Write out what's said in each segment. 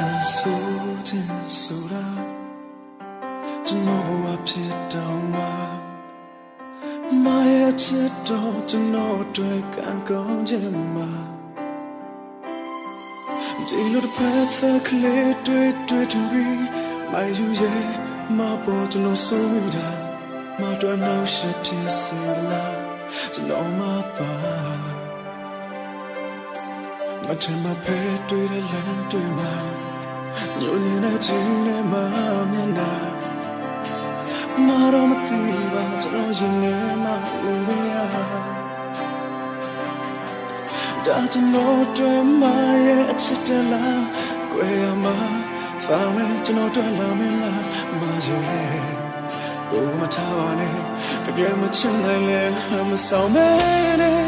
အဆိုးခြင်းဆိုတာကျွန်တော်ဘဝဖြစ်တောင်းမှာမရဲ့ချစ်တော်ကျွန်တော်တွေ့ကံကောင်းခြင်းမှာဒီလိုတစ်ဖက်ဖက်ကလေးတွေ့တွေ့တူပြီးမယူရဲ့မပေါ်ကျွန်တော်ဆိုးတာမတော်နောက်ရှဖြစ်စေလားကျွန်တော်မသား မချင်မဖဲတွေ့တဲ့လမ်းတွေ့မှာညဉ့်ညင်တဲ့ချင်းနဲ့မမျက်နှာမတော်မသိပါကျွန်တော်ရင်ထဲမှာဝင်ရဒါကျွန်တော်တွေ့မရဲ့အချစ်တလားကြွယ်ရမှာဖောင်းမဲ့ကျွန်တော်တွေ့လာမလားမရဲ့ဘုမထားပါနဲ့တကယ်မချင်နိုင်လဲမဆောင်မဲနဲ့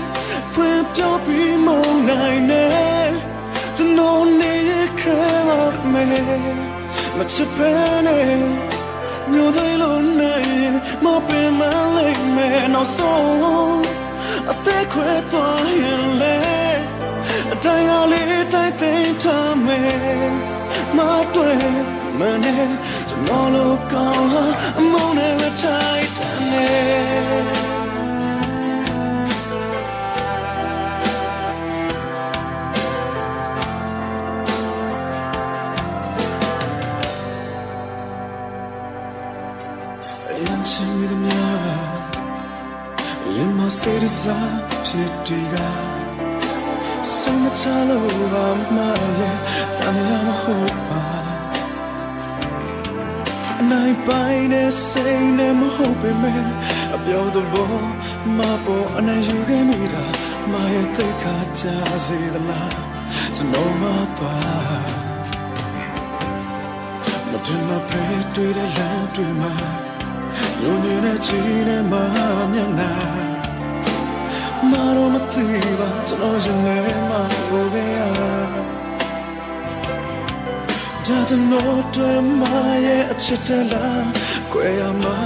ဖွင့်ပြောပြီးမနိုင်နဲ့ ပါမယ်မချစ်ပဲနဲ့မျိုးသိလို့နိုင်မပင်မလိုက်မယ်နောက်ဆုံးအသက်ခွဲသွားရင်လေအတရားလေးတိုက်သိမ်းထားမယ်မတွေ့မနဲ့ကျွန်တော်လိုကောင်းဟာအမုန်းနဲ့ပဲထိုက်တယ် ရင်ချင်မိသည်များရင်မစေရစားဖြစ်ဒီကဆုံးမချလို့ပါမရဲ့တမ်းရမဟုတ်ပါအနိုင်ပိုင်းနဲ့စိတ်နဲ့မဟုတ်ပေမဲ့အပြောသဘောမပေါ်အနိုင်ယူခဲ့မိတာမရဲ့သိခါချစေသလားကျွန်တော်မပါမတင်မဖဲတွေ့တဲ့လမ်းတွေ့မှာ ညဉ့်ညင်တဲ့ချီနဲ့မမျက်နှာမတော်မသိပါကျွန်တော်ရင်ထဲမှာဟိုခဲ့ရဒါကျွန်တော်တွေ့မရဲ့အချစ်တလားကြွယ်ရမှာ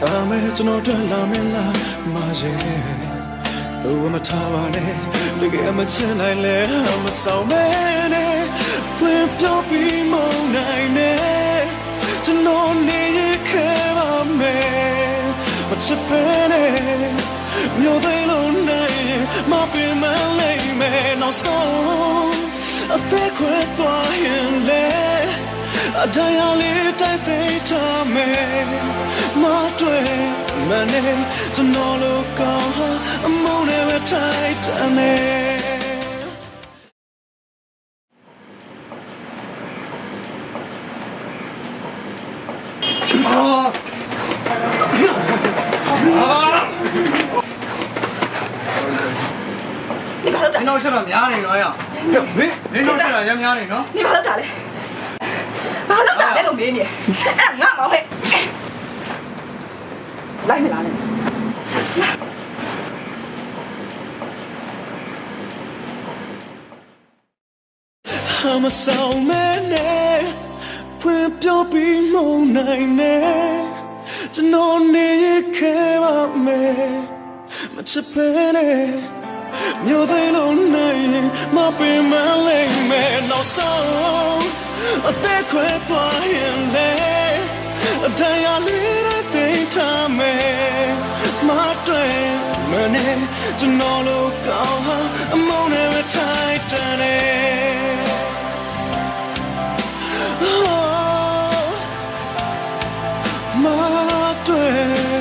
ဒါမဲ့ကျွန်တော်တွေ့လာမလားမရဲ့သူမထားပါနဲ့တကယ်မချင်နိုင်လဲမဆောင်မဲနဲ့ ချစ်ပဲနဲ့မျိုးသိလို့နိုင်မပင်မလိုက်မယ်နောက်ဆုံးအသက်ခွဲသွားရင်လေအတရားလေးတိုက်သိမ်းထားမယ်မတွေ့မနဲ့ကျွန်တော်လိုကောင်းဟာအမုန်းနဲ့ပဲထိုက်တယ် 他 မ 打 င်း，တို့ချက်တော့များနေတော့ရမင်းမင်းတို့ချက်တော့ရမ်းများနေနော် 你把他打嘞，把他打嘞，都没你，哎，俺毛嘿，来没来呢？ ဟာမဆောင်မဲနဲ့ဖွင့်ပြောပြီးမုံနိုင်နဲ့ကျွန်တော်နေရခဲပါမယ်မချစ်ဖဲနဲ့ မျိုးသိလို့နိုင်ရင်မပင်မလိုက်မယ်နောက်ဆုံးအသက်ခွဲသွားရင်လေအတရားလေးနဲ့သိမ်းထားမယ်မတွေ့မနဲ့ကျွန်တော်လိုကောင်းဟာအမုန်းနဲ့ပဲထိုက်တန်တယ်မတွေ့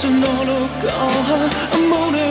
ကျွန်တော်လိုကောင်းဟာ morning.